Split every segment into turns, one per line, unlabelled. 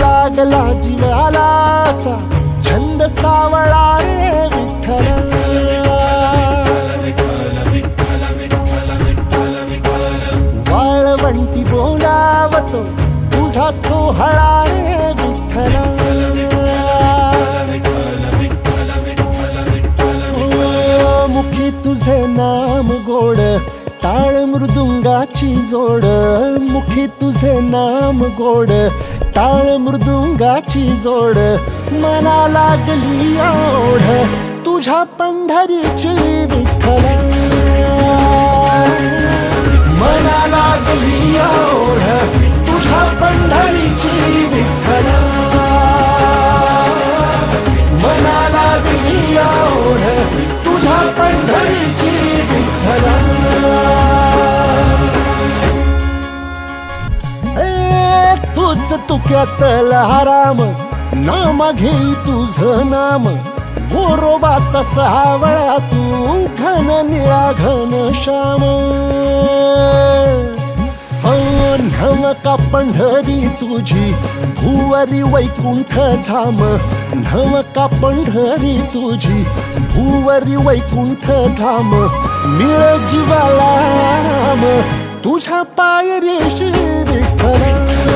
लागला जीवाला छंद सावळा रे विठ्ठल वाळवंटी बोलावतो तुझा सोहळा रे विठ्ठला. टाळ मृदुंगाची जोड मुखी तुझे नाम गोड. टाळ मृदुंगाची जोड मना लागली ओढ. तुझ्या पंढरीची विठ्ठल. मला लागली ओढ तुझ्या पंढरीची विठ्ठल. मला लागली ओढ तुझ्या पंढरीची तूच तुक्यातला राम नामा घेई तुझ नाम. गोरोबाचा सहावळा तू घन निळा घन श्याम. हो का पंढरी तुझी भुवरी वैकुंठ धाम. का पंढरी तुझी भुवरी वैकुंठ धाम. मिळ जीवाला तुझ्या पायरीशी विठ्ठल विठ्ठल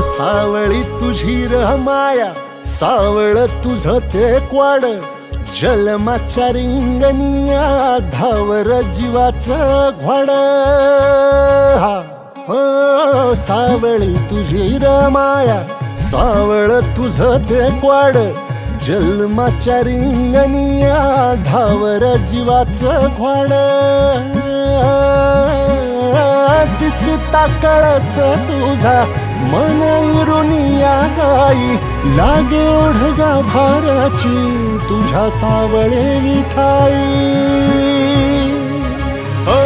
सावळी तुझी रहमाया सावळ तुझ ते क्वाड. जलमाच्या रिंगणिया धावर जीवाच घोड हा. हो सावळी तुझी रमाया सावळ तुझ ते क्वाड. जन्माच्या रिंगणिया धावर जीवाच घोड दिसता कळस तुझा. मन इरुनिया जाई. लागे ओढगा भाराची तुझ्या सावळे विठाई. ओ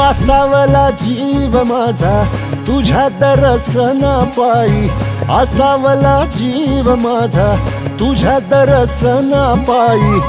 असावला जीव माझा तुझ्या दरसना पायी असावला जीव माझा तुझ्या दरसना पायी